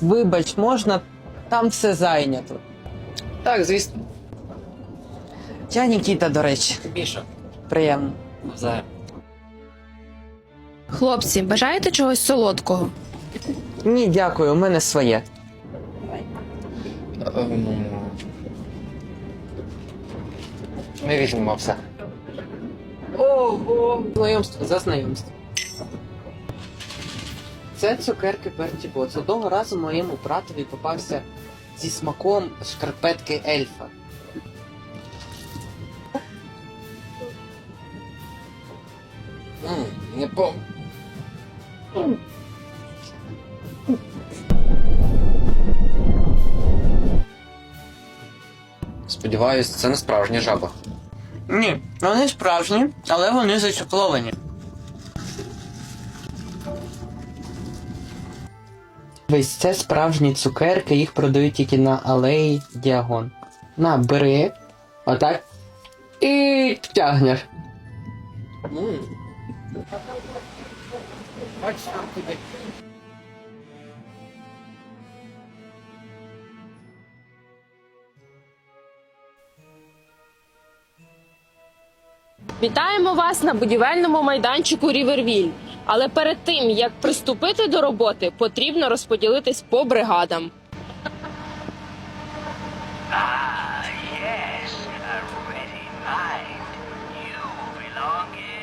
Вибач, можна, там все зайнято. Так, звісно. Я Нікіта, до речі, Більше. приємно. Навзаєм. Хлопці, бажаєте чогось солодкого? Ні, дякую, у мене своє. Ем, Ми візьмемо все. Ого! Знайомство за знайомство. Це цукерки Берті Боц. Одного разу моєму братові попався зі смаком шкарпетки ельфа. Не пом... Сподіваюсь, це не справжня жаба. Ні, вони справжні, але вони зачекловані. Весь це справжні цукерки, їх продають тільки на алеї Діагон. На, бери, отак. І тягнеш. Вітаємо вас на будівельному майданчику Рівервіль. Але перед тим як приступити до роботи, потрібно розподілитись по бригадам. Ah, yes, a ready mind. You belong in